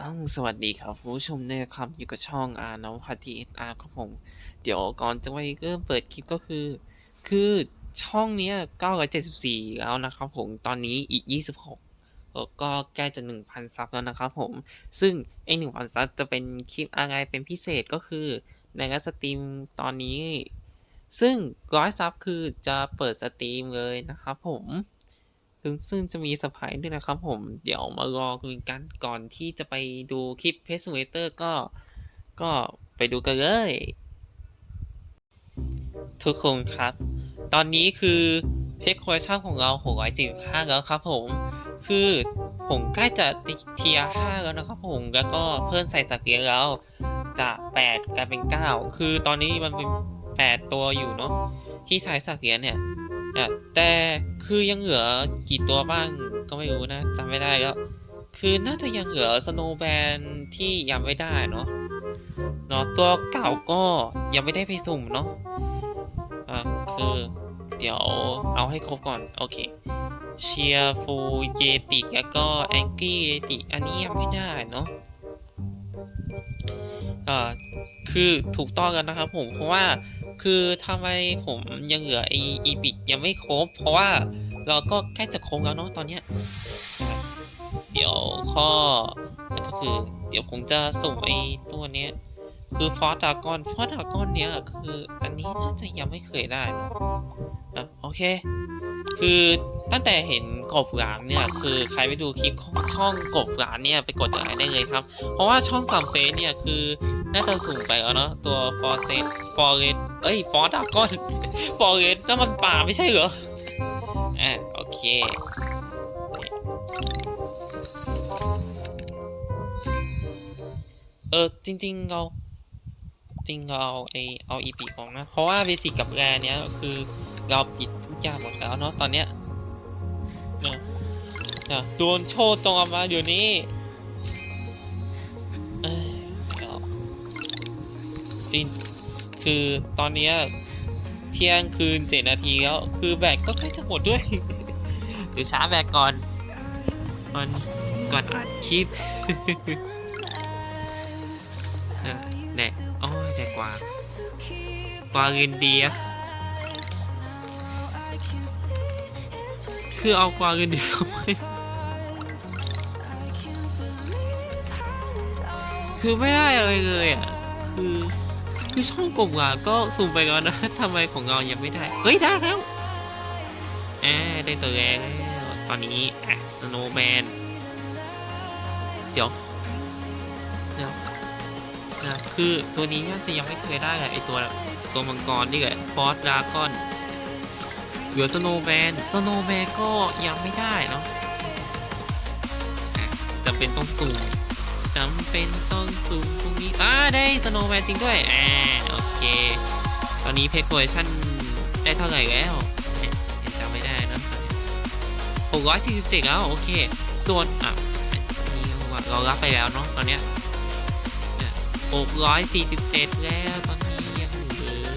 ต้องสวัสดีครับผู้ชมเนี่ยครับอยู่กับช่องอานวพัทีอาร์ครับผม เดี๋ยวก่อนจะไปเริ่มเปิดคลิปก็คือ คือช่องเนี้ย974แล้วนะครับผม ตอนนี้อีก26แล้วก็ใกล้จะ1,000ซับแล้วนะครับผม ซึ่งไอ้1,000ซับจะเป็นคลิปอะไรเป็นพิเศษก็คือในการสตรีมตอนนี้ ซึ่งร้อยซับคือจะเปิดสตรีมเลยนะครับผม ซึ่งซึ่งจะมีเซอร์ไพรส์ด้วยนะครับผม เดี๋ยวมารอคุยกันก่อนที่จะไปดูคลิปเพจเวเตอร์ก็ ก็ไปดูกันเลย ทุกคนครับ ตอนนี้คือเพจคอลเลคชันของเรา 645 แล้วครับผม คือผมใกล้จะติเทียร์5แล้วนะครับผม แล้วก็เพิ่มใส่สักเลียแล้วจาก8กลายเป็น 9 คือตอนนี้มันเป็น 8 ตัวอยู่เนาะที่ใช้สักเลียเนี่ย อะแต่คือยังเหลือกี่ตัวบ้างก็ไม่รู้นะจำไม่ได้แล้ว คือน่าจะยังเหลือสโนว์แบนที่ยังไม่ได้เนาะเนาะตัวเก่าก็ยังไม่ได้ไปสุ่มเนาะอะคือเดี๋ยวเอาให้ครบก่อน โอเคเชียร์ฟูเยติแล้วก็แองกี้เยติอันนี้ยังไม่ได้เนาะอ่าคือถูกต้องกันนะครับผมเพราะว่าคือทำไมผมยังเหลือไออีบิ ยังไม่ครบ เพราะว่าเราก็ใกล้จะครบแล้วเนาะตอนเนี้ยเดี๋ยวข้อก็คือ เดี๋ยวผมจะส่งไอตัวเนี้ยคือฟอสดากอนฟอสดากอนเนี้ยคืออันนี้น่าจะยังไม่เคยได้เนอะโอเค คือตั้งแต่เห็นกบหลามเนี่ยคือใครไปดูคลิปของช่องกบหลามเนี่ยไปกดอะไรได้เลยครับ เพราะว่าช่องสามเฟสเนี่ยคือน่าจะสูงไปแล้วเนาะตัวฟอร์เซตฟอร์เรส เอ้ยฟอร์ดากอนฟอร์เรสนั่นมันป่าไม่ใช่เหรออะโอเคเออจริง ๆ เรา จริงเราเอาไอเอาอีพีของนะ เพราะว่าเบสิกกับแรเนี้ยคือเราปิดทุกอย่างหมดแล้วเนาะตอนเนี้ยเนี่ยโดนโชว์ตรงออกมาเดี๋ยวนี้เออจริง คือตอนนี้เที่ยงคืนเจ็ดนาทีแล้ว คือแบตก็ใกล้จะหมดด้วยเดี๋ยวช้าแบตก่อนก่อนก่อนอัดคลิปเออแน่โอ้ยแต่กว่ากวางอินเดียคือเอากวางอินเดียเข้าไปคือไม่ได้อะไรเลยอะ คือ คือช่องกบหลาก็สุ่มไปแล้วนะทำไมของเรายังไม่ได้ เฮ้ย ได้แล้วแอบได้ตัวแรกแล้วตอนนี้อะสโนว์แมนเดี๋ยวเดี๋ยวนะคือตัวนี้น่าจะยังไม่เคยได้แหละไอตัวตัวมังกรนี่แหละฟอสดราก้อนเหลือสโนว์แมนสโนว์แมนก็ยังไม่ได้เนาะอะจำเป็นต้องสุ่ม จำเป็นต้องสุ่มตรงนี้อ่าได้สโนว์แมนจริงด้วยอ่าโอเค ตอนนี้เพจโคเอชั่นได้เท่าไหร่แล้วเนี่ยยังจำไม่ได้นอะหกร้อยสี่สิบเจ็ดแล้วโอเคส่วนอะนี่เรารับไปแล้วเนาะตอนเนี้ย647แล้วตอนนี้ยังเหลือ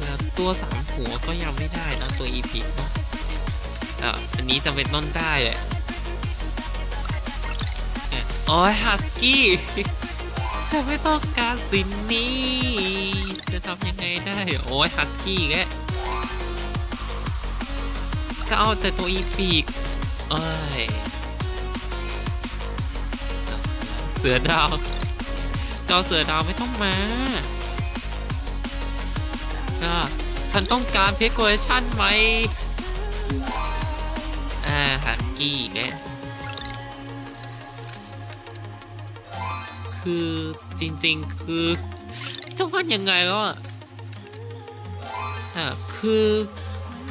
แล้วตัวสามหัวก็ยังไม่ได้นะตัว EP เนาะ อะอันนี้จะเป็นต้นได้แหละเนี่ยโอ้ยฮัสกี้ฉันไม่ต้องการสิ่งนี้ จะทำยังไงได้ โอ้ยฮัสกี้แกจะเอาแต่ตัว EP เอ้ย เสือดาวเจ้าเสือดาวไม่ต้องมาก็ฉันต้องการเพจโคเอชั่นไหมาฮักกี้เนี่ยคือจริงๆคือจะว่ายังไงแล้วอะอะคือ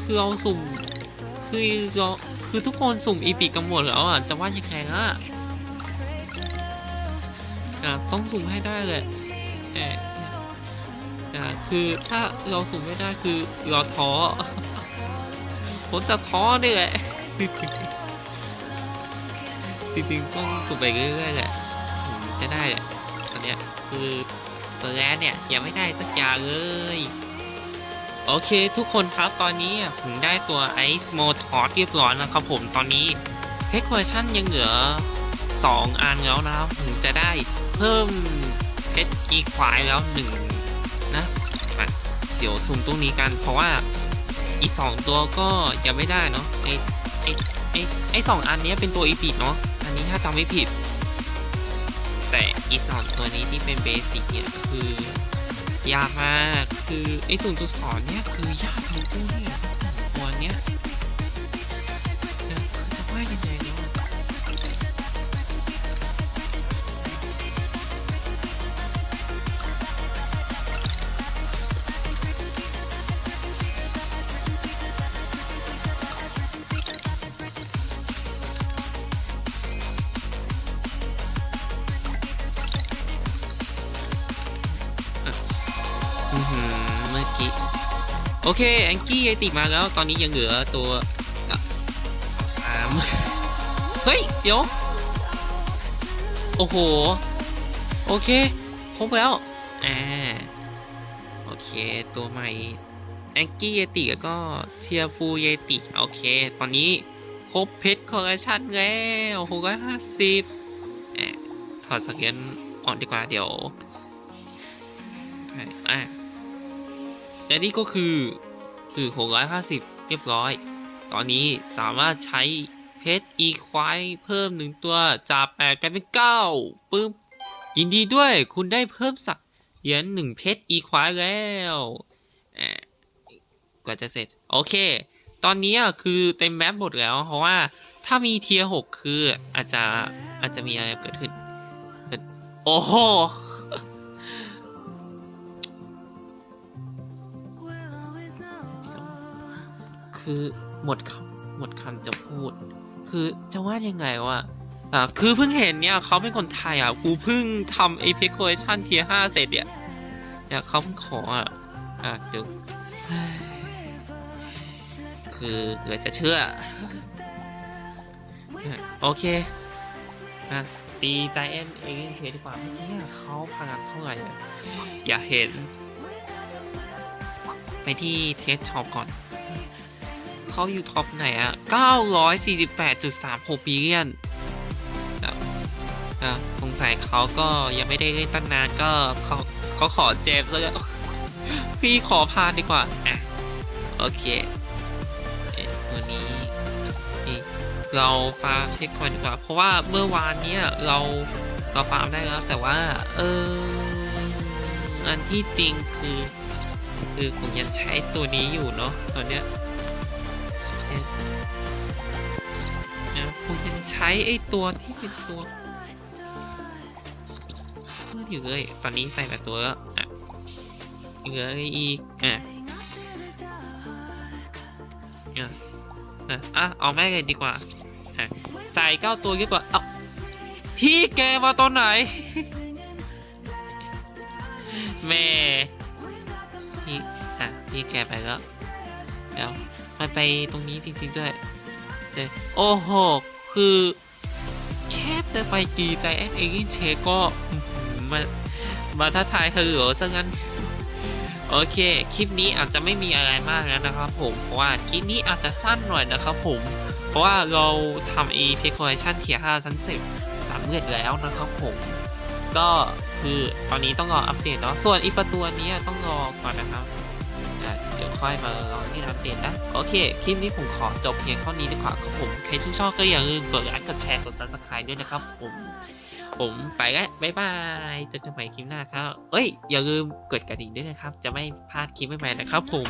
คือเอาสุ่มคือเราคือทุกคนสุ่มอีพิกกันหมดแล้วอะจะว่ายังไงล่ะอะต้องสุ่มให้ได้เลยเอออะคือถ้าเราสุ่มไม่ได้คือเราท้อผมจะท้อนี่แหละ จริงๆต้องสุ่มไปเรื่อยๆแหละถึงจะได้แหละตอนเนี้ยคือตัวแรกเนี่ยยังไม่ได้สักอย่างเลย โอเคทุกคนครับตอนนี้ผมได้ตัวไอซ์โมทอสเรียบร้อยแล้วครับผมตอนนี้เพชรคอชันยังเหลือ 2 อันแล้วนะครับถึงจะได้เพิ่มเพชรอีควายแล้วหนึ่งนะเดี๋ยวซูมตรงนี้กันเพราะว่าอีก 2 ตัวก็ยังไม่ได้เนาะไไอไอไอสองอันนี้เป็นตัวอีพิดเนาะอันนี้ถ้าจำไม่ผิด แต่อีสองตัวนี้ที่เป็นเบสิกเนี่ยคือยากมากคือไอ้ศูนย์จุดสอนเนี่ยคือยากทั้งคู่ อเคแองกี้ยายติมาแล้ว ตอนนี้ยังเหลือตัวอะสามเฮ้ย เดี๋ยว โอ้โห โอเค ครบแล้ว อ่า โอเค ตัวใหม่แองกี้เยติแล้วก็เทียฟูเยติ โอเค ตอนนี้ครบเพชรคอลเลคชันแล้วหกร้อยห้าสิบถอดสเก็ตออกดีกว่าเดี๋ยวอะ และนี่ก็คือคือหกร้อยห้าสิบเรียบร้อย ตอนนี้สามารถใช้เพชรอีควายเพิ่มหนึ่งตัวจากแปดกลายเป็นเก้าปึ๊บยินดีด้วยคุณได้เพิ่มสักเหรียญหนึ่งเพชรอีควายแล้วกว่าจะเสร็จ โอเค ตอนนี้คือเต็มแมปหมดแล้ว เพราะว่าถ้ามีเทียหกคืออาจจะอาจจะมีอะไรเกิดขึ้น โอ้โห คือหมดคำหมดคำจะพูด คือจะว่ายังไงวะอ่าคือเพิ่งเห็นเนี่ยเขาเป็นคนไทยอะกูเพิ่งทำ a p e c Collection เทียห้าเสร็จเนี่ยเนี่ยเขาเพิ่งขออะอะเดี๋ยวคือเกือจะเชื่อ โอเคอะตีใจเอ็นเองเชดีกว่าเมื่อกี้เขาพนันเท่าไหร่อะอย่าเห็น ไปที่เทสช็อปก่อน เขาอยู่ท็อปไหนอะ948.36บิลเลียนนะนะสงสัยเขาก็ยังไม่ได้เล่นตั้งนานก็เขาเขาขอเจมส์เลยพี่ขอพานดีกว่าอะโอเคตัวนี้เราฟาร์มเช็คก่อนดีกว่า เพราะว่าเมื่อวานเนี้ยเราเราฟาร์มได้แล้ว แต่ว่า เอออันที่จริงคือ คือผมยังใช้ตัวนี้อยู่เนาะตอนเนี้ย ผมยังใช้ไอ้ตัวที่เป็นตัวเพิ่มอยู่เลย ตอนนี้ใส่แบบตัวแล้วอะเหลืออีกอะอะอะอะเอาแม่เลยดีกว่าใส่เก้าตัวเยอะกว่า เอ้า พี่แกมาตอนไหน แม่พี่อะพี่แกไปแล้วเดี๋ยวมันไปตรงนี้จริงๆด้วยเลยโอ้โห คือแคบจะไปดีใจแอนเองเชก็ มามาท้าทายเธอเหรอซะงั้น โอเค คลิปนี้อาจจะไม่มีอะไรมากแล้วนะครับผม เพราะว่าคลิปนี้อาจจะสั้นหน่อยนะครับผม เพราะว่าเราทำ e p e c o l l e c t i o n เทีย5ชั้น10สำเร็จแล้วนะครับผม ก็คือตอนนี้ต้องรออัปเดตเนาะ ส่วนอีประตูนี้ต้องรอก่อนนะครับ ค่อยมาลองที่อัปเดตนะ โอเค คลิปนี้ผมขอจบเพียงเท่านี้ดีกว่าครับผม ใครชื่นชอบก็อย่าลืมกดไลค์กดแชร์กดซับสไครต์ด้วยนะครับผม ผมไปแล้วบ๊ายบายเจอกันใหม่คลิปหน้าครับ เอ้ย อย่าลืมกดกระดิ่งด้วยนะครับ จะไม่พลาดคลิปใหม่ๆนะครับผม